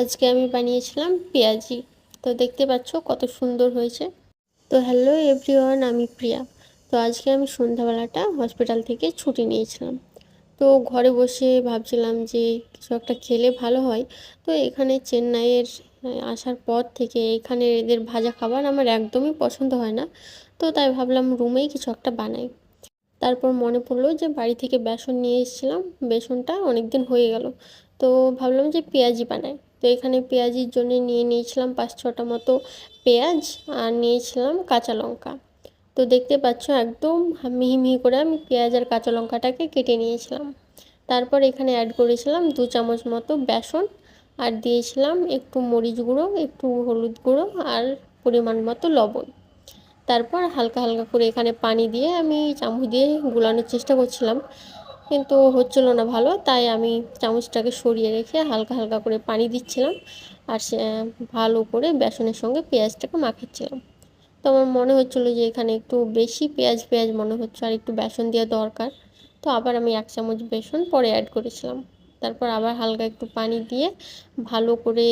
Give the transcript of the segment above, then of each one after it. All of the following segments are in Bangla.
আজকে আমি বানিয়েছিলাম পেঁয়াজি। তো দেখতে পাচ্ছ কত সুন্দর হয়েছে। তো হ্যালো এভরিওয়ান আমি প্রিয়া। তো আজকে আমি সন্ধ্যাবেলাটা হসপিটাল থেকে ছুটি নিয়েছিলাম। তো ঘরে বসে ভাবছিলাম যে কিছু একটা খেলে ভালো হয়। তো এখানে চেন্নাইয়ের আসার পর থেকে এখানে এদের ভাজা খাবার আমার একদমই পছন্দ হয় না। তো তাই ভাবলাম রুমেই কিছু একটা বানাই। তারপর মনে পড়ল যে বাড়ি থেকে বেসন নিয়ে এসেছিলাম। বেসনটা অনেক দিন হয়ে গেল। তো ভাবলাম যে পেঁয়াজি বানাই। তো এখানে পেঁয়াজির জন্য নিয়ে নিয়েছিলাম পাঁচ ছটা মতো পেঁয়াজ আর নিয়েছিলাম কাঁচা লঙ্কা। তো দেখতে পাচ্ছ একদম মিহি মিহি করে আমি পেঁয়াজ আর কাঁচা লঙ্কাটাকে কেটে নিয়েছিলাম। তারপর এখানে অ্যাড করেছিলাম দু চামচ মতো বেসন আর দিয়েছিলাম একটু মরিচ গুঁড়ো, একটু হলুদ গুঁড়ো আর পরিমাণ মতো লবণ। তারপর হালকা হালকা করে এখানে পানি দিয়ে আমি চামচ দিয়ে গুলানোর চেষ্টা করছিলাম। কিন্তু হচ্ছিল না ভালো, তাই আমি চামচটাকে সরিয়ে রেখে হালকা হালকা করে পানি দিচ্ছিলাম আর সে, ভালো করে বেসনের সঙ্গে পেঁয়াজটাকে মাখাচ্ছিলাম। তো আমার মনে হচ্ছিল যে এখানে একটু বেশি পেঁয়াজ পেঁয়াজ মনে হচ্ছে আর একটু বেসন দেওয়া দরকার। তো আবার আমি এক চামচ বেসন পরে অ্যাড করেছিলাম। তারপর আবার হালকা একটু পানি দিয়ে ভালো করে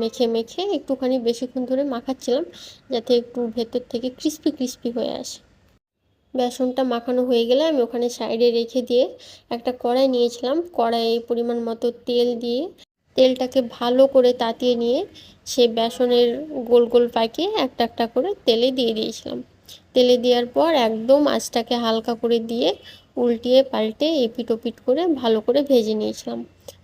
মেখে মেখে একটুখানি বেশিক্ষণ ধরে মাখাচ্ছিলাম, যাতে একটু ভেতর থেকে ক্রিস্পি ক্রিস্পি হয়ে আসে। বেসনটা মাখানো হয়ে গেলে আমি ওখানে সাইডে রেখে দিয়ে একটা কড়াই নিয়েছিলাম। কড়াইয়ে পরিমাণ মতো তেল দিয়ে তেলটাকে ভালো করে তাতিয়ে নিয়ে সে বেসনের গোল গোল পাকিয়ে একটা একটা করে তেলে দিয়ে দিয়েছিলাম। তেলে দেওয়ার পর একদম আঁচটাকে হালকা করে দিয়ে উল্টিয়ে পাল্টে এপিট ওপিট করে ভালো করে ভেজে নিয়েছিলাম।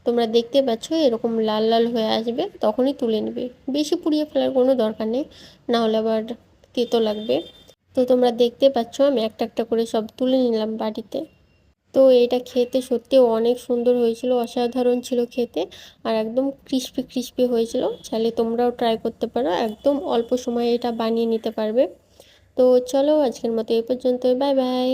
তোমরা দেখতে পাচ্ছ এরকম লাল লাল হয়ে আসবে, তখনই তুলে নেবে। বেশি পুড়িয়ে ফেলার কোনো দরকার নেই না হলে আবার তেতো লাগবে। তো তোমরা দেখতে পাচ্ছ, আমি একটা একটা করে সব তুলে নিলাম বাড়িতে। তো এটা খেতে সত্যি অনেক সুন্দর হয়েছিল, অসাধারণ ছিল খেতে আর একদম ক্রিস্পি ক্রিস্পি হয়েছিল। চাইলে তোমরাও ট্রাই করতে পারো, একদম অল্প সময়ে এটা বানিয়ে নিতে পারবে। তো চলো আজকের মতো এই পর্যন্তই বাই বাই